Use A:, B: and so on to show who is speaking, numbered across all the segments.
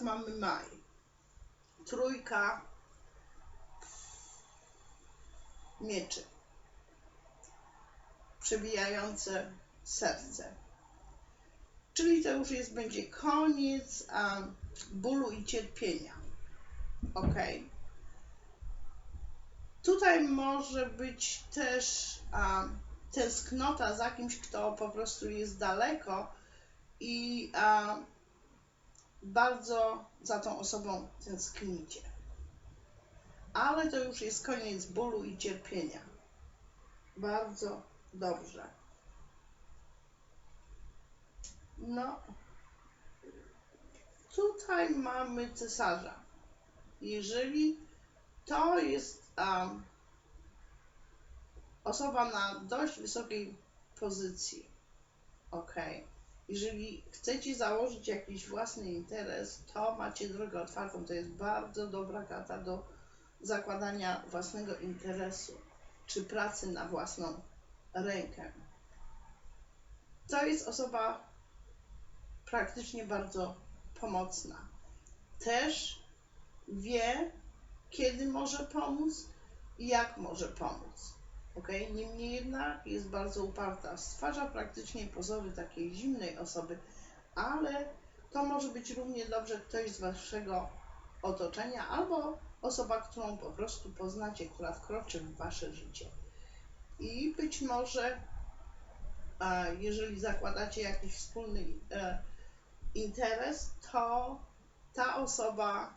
A: mamy maj. Trójka mieczy. Przebijające serce. Czyli to już jest, będzie koniec a, bólu i cierpienia. Ok. Tutaj może być też a, tęsknota za kimś, kto po prostu jest daleko i a, bardzo za tą osobą tęsknicie. Ale to już jest koniec bólu i cierpienia. Bardzo dobrze. No, tutaj mamy cesarza. Jeżeli to jest um, osoba na dość wysokiej pozycji, ok. Jeżeli chcecie założyć jakiś własny interes, to macie drogę otwartą. To jest bardzo dobra karta do zakładania własnego interesu czy pracy na własną rękę. To jest osoba praktycznie bardzo pomocna. Też wie, kiedy może pomóc i jak może pomóc. Ok? Niemniej jednak jest bardzo uparta. Stwarza praktycznie pozory takiej zimnej osoby, ale to może być równie dobrze ktoś z waszego otoczenia albo osoba, którą po prostu poznacie, która wkroczy w wasze życie. I być może, jeżeli zakładacie jakiś wspólny e, interes, to ta osoba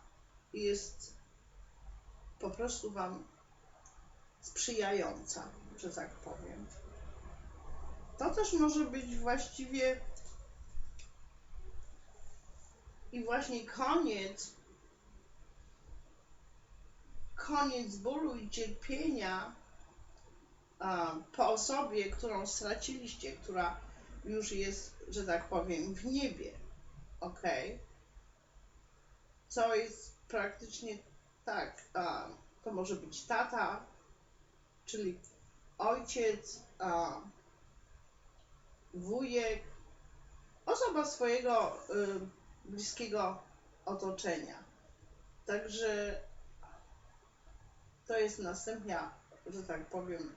A: jest po prostu Wam sprzyjająca, że tak powiem. To też może być właściwie i właśnie koniec, koniec bólu i cierpienia po osobie, którą straciliście, która już jest, że tak powiem, w niebie. Ok. Co jest praktycznie tak, to może być tata, czyli ojciec, wujek, osoba swojego y, bliskiego otoczenia. Także to jest następnia, że tak powiem,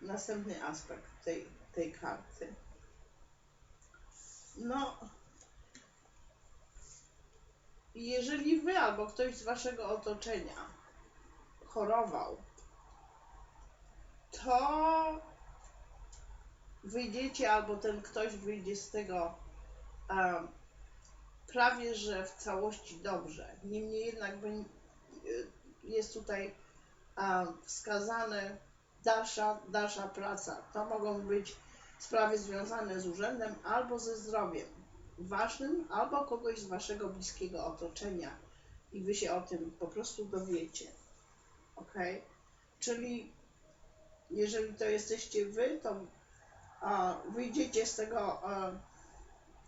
A: następny aspekt tej, tej karty. No, jeżeli wy albo ktoś z waszego otoczenia chorował, to wyjdziecie albo ten ktoś wyjdzie z tego um, prawie że w całości dobrze. Niemniej jednak jest tutaj um, wskazane dalsza, dalsza praca. To mogą być sprawy związane z urzędem albo ze zdrowiem waszym, albo kogoś z waszego bliskiego otoczenia i wy się o tym po prostu dowiecie. Ok? Czyli jeżeli to jesteście wy, to a, wyjdziecie z tego, a,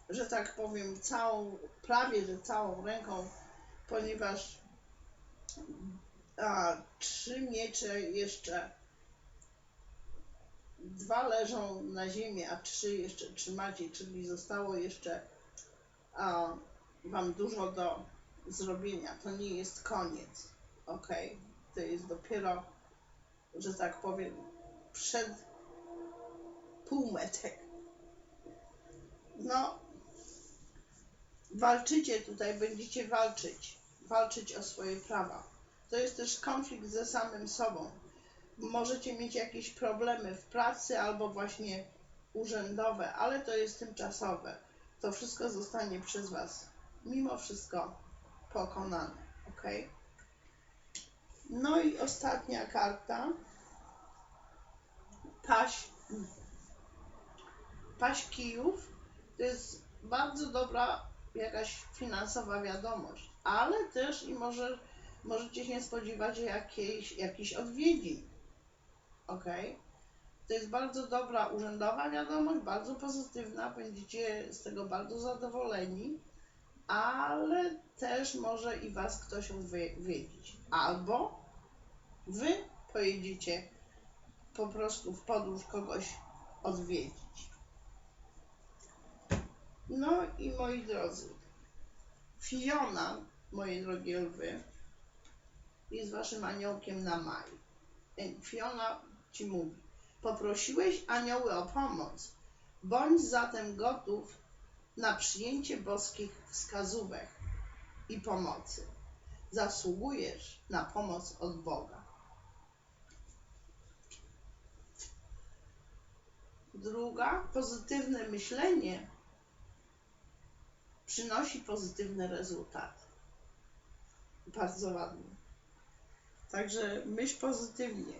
A: że tak powiem, całą, prawie że całą ręką, ponieważ a, trzy miecze jeszcze dwa leżą na ziemi, a trzy jeszcze trzymacie, czyli zostało jeszcze a, Wam dużo do zrobienia. To nie jest koniec, ok? To jest dopiero, że tak powiem, przed półmetek. No, walczycie tutaj, będziecie walczyć, walczyć o swoje prawa. To jest też konflikt ze samym sobą możecie mieć jakieś problemy w pracy albo właśnie urzędowe, ale to jest tymczasowe. To wszystko zostanie przez Was mimo wszystko pokonane. Ok? No i ostatnia karta. Paś, paś kijów. To jest bardzo dobra jakaś finansowa wiadomość, ale też i może, możecie się spodziewać jakiejś, jakichś odwiedzin ok? To jest bardzo dobra urzędowa wiadomość, bardzo pozytywna, będziecie z tego bardzo zadowoleni, ale też może i Was ktoś odwiedzić. Albo Wy pojedziecie po prostu w podróż kogoś odwiedzić. No i moi drodzy, Fiona, moje drogie lwy, jest waszym aniołkiem na maj. E, Fiona ci mówi, poprosiłeś anioły o pomoc, bądź zatem gotów na przyjęcie boskich wskazówek i pomocy. Zasługujesz na pomoc od Boga. Druga, pozytywne myślenie przynosi pozytywne rezultaty. Bardzo ładnie. Także myśl pozytywnie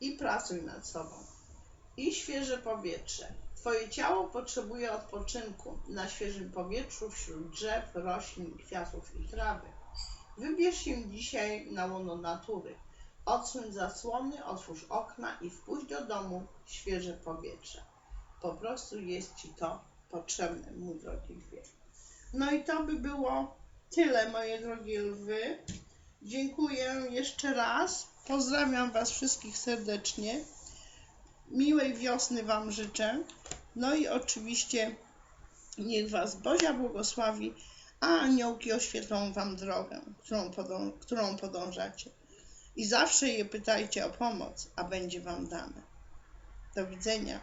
A: i pracuj nad sobą. I świeże powietrze. Twoje ciało potrzebuje odpoczynku na świeżym powietrzu wśród drzew, roślin, kwiatów i trawy. Wybierz się dzisiaj na łono natury. Odsuń zasłony, otwórz okna i wpuść do domu świeże powietrze. Po prostu jest Ci to potrzebne, mój drogi lwie. No i to by było tyle, moje drogie lwy. Dziękuję jeszcze raz. Pozdrawiam Was wszystkich serdecznie. Miłej wiosny Wam życzę. No i oczywiście niech Was Bozia błogosławi, a aniołki oświetlą Wam drogę, którą, podą- którą podążacie. I zawsze je pytajcie o pomoc, a będzie Wam dane. Do widzenia.